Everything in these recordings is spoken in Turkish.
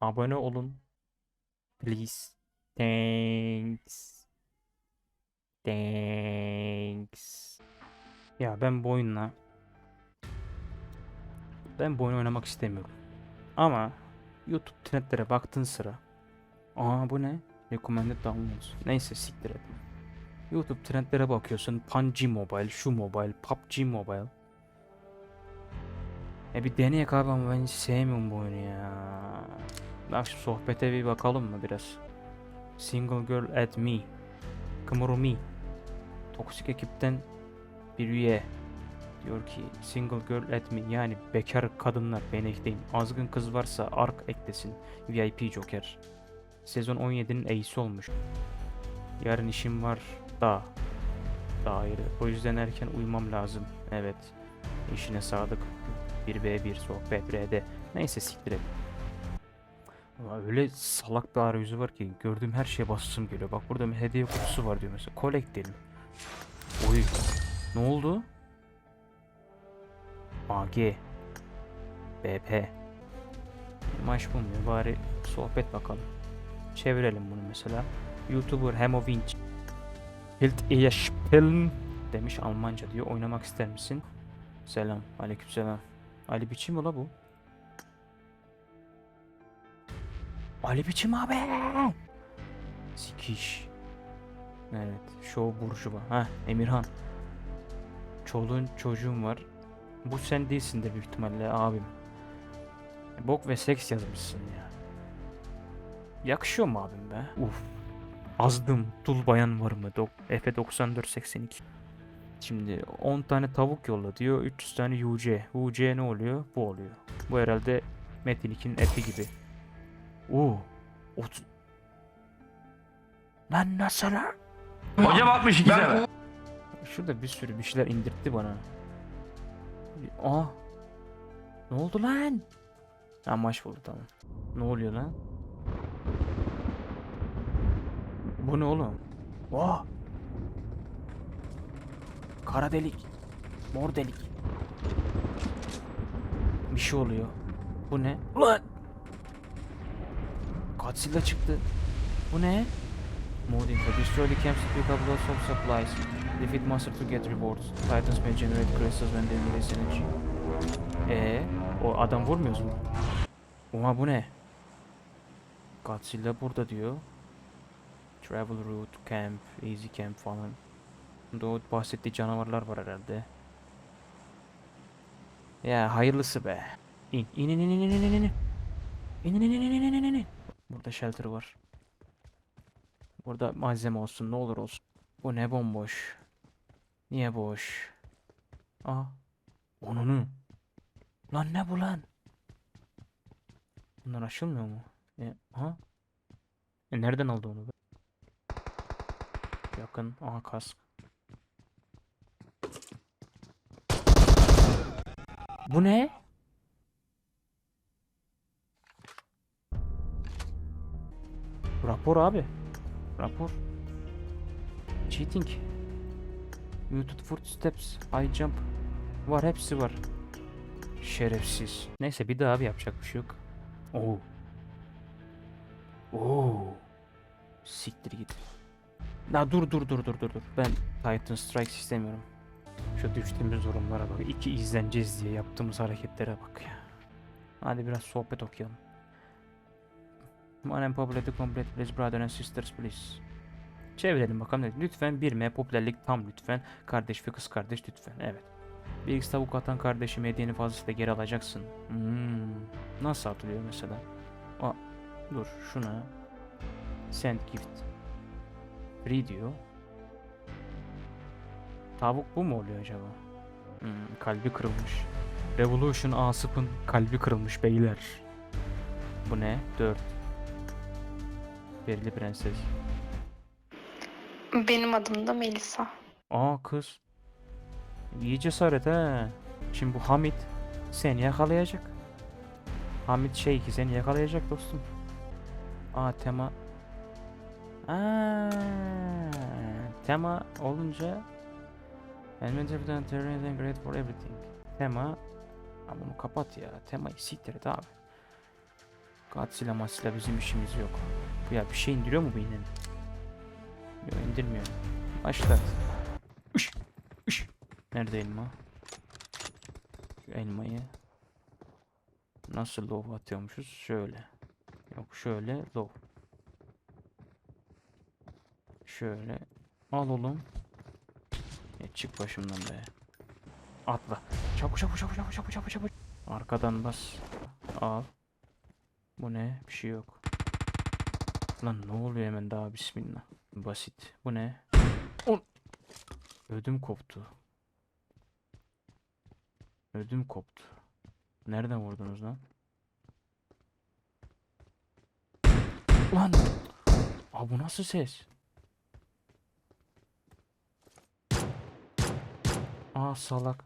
Abone olun. Please. Thanks. Thanks. Ya ben bu oyunla ben bu oyunu oynamak istemiyorum. Ama YouTube trendlere baktığın sıra Aa bu ne? Recommended downloads. Neyse siktir et. YouTube trendlere bakıyorsun. PUBG Mobile, şu mobile, PUBG Mobile. E bir deneyek abi ama ben hiç sevmiyorum bu oyunu ya. Bak şu sohbete bir bakalım mı biraz? Single girl at me. Kımuru me. Toksik ekipten bir üye. Diyor ki single girl at me yani bekar kadınlar ben ekleyeyim. Azgın kız varsa ark eklesin. VIP Joker. Sezon 17'nin Ace'i olmuş. Yarın işim var da. Daire. O yüzden erken uyumam lazım. Evet. İşine sadık. 1v1 sohbet RD. Neyse siktir et. Öyle salak bir arayüzü var ki gördüğüm her şeye basısım geliyor. Bak burada bir hediye kutusu var diyor mesela. Collect diyelim. Oy. Ne oldu? AG. BP. Maç bulmuyor. Bari sohbet bakalım. Çevirelim bunu mesela. YouTuber Hemo Winch. Hilt Eyaşpeln demiş Almanca diyor. Oynamak ister misin? Selam. Aleykümselam. Ali biçim mi la bu? Ali biçim abi. Sikiş. Evet. Show Burjuva. Ha Emirhan. Çoluğun çocuğun var. Bu sen değilsin de büyük ihtimalle abim. Bok ve seks yazmışsın ya. Yakışıyor mu abim be? Uf. Azdım. Dul bayan var mı? Dok Efe 9482. Şimdi 10 tane tavuk yolla diyor. 300 tane UC. UC ne oluyor? Bu oluyor. Bu herhalde Metin 2'nin eti gibi. Oo. Ot Lan nasıl lan? Hocam 62 sene. Şurada bir sürü bir şeyler indirtti bana. Aa. Ne oldu lan? Ha maç buldu tamam. Ne oluyor lan? Bu ne oğlum? Aa. Kara delik. Mor delik. Bir şey oluyor. Bu ne? Ulan! Godzilla çıktı. Bu ne? Mode info. Destroy the camps to pick up lots of supplies. Defeat monster to get rewards. Titans may generate crystals when they release energy. Ee, o adam vurmuyoruz mu? Oha bu ne? Godzilla burada diyor. Travel route, camp, easy camp falan. Doğut bahsettiği canavarlar var herhalde. Ya hayırlısı be. İn in in in in in in in. İn in in in in in in in. in in Burada shelter var. Burada malzeme olsun ne olur olsun. Bu ne bomboş. Niye boş? Aa. Onunu. Lan ne bu lan? Bunlar aşılmıyor mu? E, ha? E, nereden aldı onu? Be? Yakın. Aha kask. Bu ne? Rapor abi. Rapor. Cheating. Muted footsteps. I jump. Var hepsi var. Şerefsiz. Neyse bir daha bir yapacak bir şey yok. Oo. Oo. Siktir git. La dur dur dur dur dur dur. Ben Titan Strikes istemiyorum. Şu düştüğümüz durumlara bak. İki izleneceğiz diye yaptığımız hareketlere bak ya. Hadi biraz sohbet okuyalım. One and popularity complete please brother and sisters please. Çevirelim bakalım. ne- Lütfen 1M popülerlik tam lütfen. Kardeş ve kız kardeş lütfen. Evet. X tavuk atan kardeşim hediyeni fazlasıyla geri alacaksın. Hmm. Nasıl atılıyor mesela? Aa, dur şuna. Send gift. Free diyor. Tavuk bu mu oluyor acaba? Hmm, kalbi kırılmış. Revolution Asıp'ın kalbi kırılmış beyler. Bu ne? 4. Perili prenses. Benim adım da Melisa. Aa kız. İyi cesaret ha. Şimdi bu Hamit seni yakalayacak. Hamit şey ki seni yakalayacak dostum. Aa tema. Aa, tema olunca Elemental terrain great for everything. Tema. Aa, bunu kapat ya. Temayı siktir et abi. Godzilla masila bizim işimiz yok. Ya bir şey indiriyor mu bu yine? Yok indirmiyor. Başlat. Üş. Üş. Nerede elma? Şu elmayı nasıl low atıyormuşuz? Şöyle. Yok şöyle low. Şöyle. Al oğlum. Çık başımdan be. Atla. Çabuk çabuk çabuk çabuk çabuk çabuk çabuk. Arkadan bas. Al. Bu ne? Bir şey yok. Lan ne oluyor hemen daha bismillah. Basit. Bu ne? On. Ödüm koptu. Ödüm koptu. Nereden vurdunuz lan? Lan! Aa bu nasıl ses? Aa salak.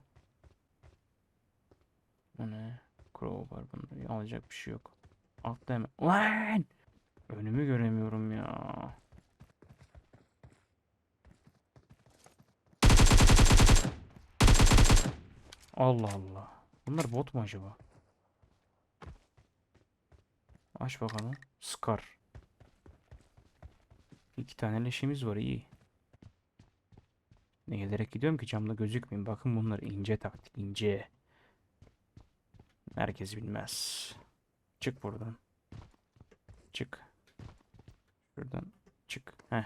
Bu ne? Crowbar bunda alacak bir şey yok. Altta hemen. Lan! Önümü göremiyorum ya. Allah Allah. Bunlar bot mu acaba? Aç bakalım. Scar. İki tane leşimiz var iyi. Ne gelerek gidiyorum ki camda gözükmeyeyim. Bakın bunlar ince taktik ince. Herkes bilmez. Çık buradan. Çık. Şuradan çık. Heh.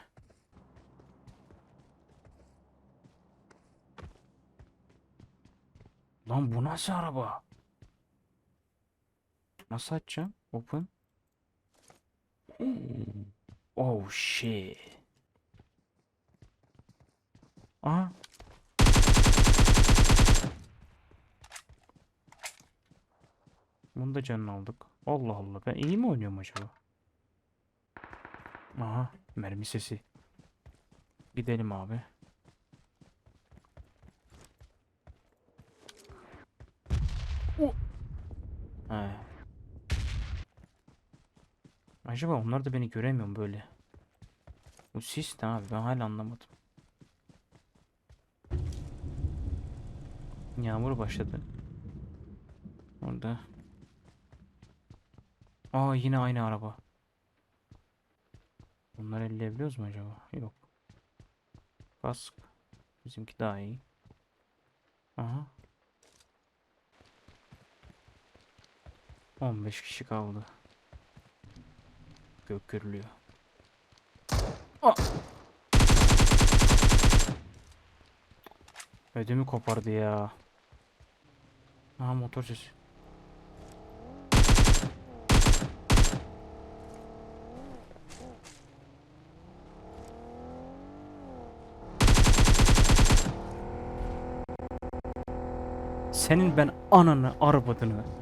Lan bu nasıl araba? Nasıl açacağım? Open. Oh shit. Aha. Bunu da canını aldık. Allah Allah. Ben iyi mi oynuyorum acaba? Aha. Mermi sesi. Gidelim abi. Oh. He. Acaba onlar da beni göremiyor mu böyle? Bu sis ne abi ben hala anlamadım. Yağmur başladı. Orada. Aa yine aynı araba. Bunları elleyebiliyoruz mu acaba? Yok. Kask. Bizimki daha iyi. Aha. 15 kişi kaldı. Gök gürlüyor. Ödümü kopardı ya. Aha motor sesi. Senin ben ananı arvadını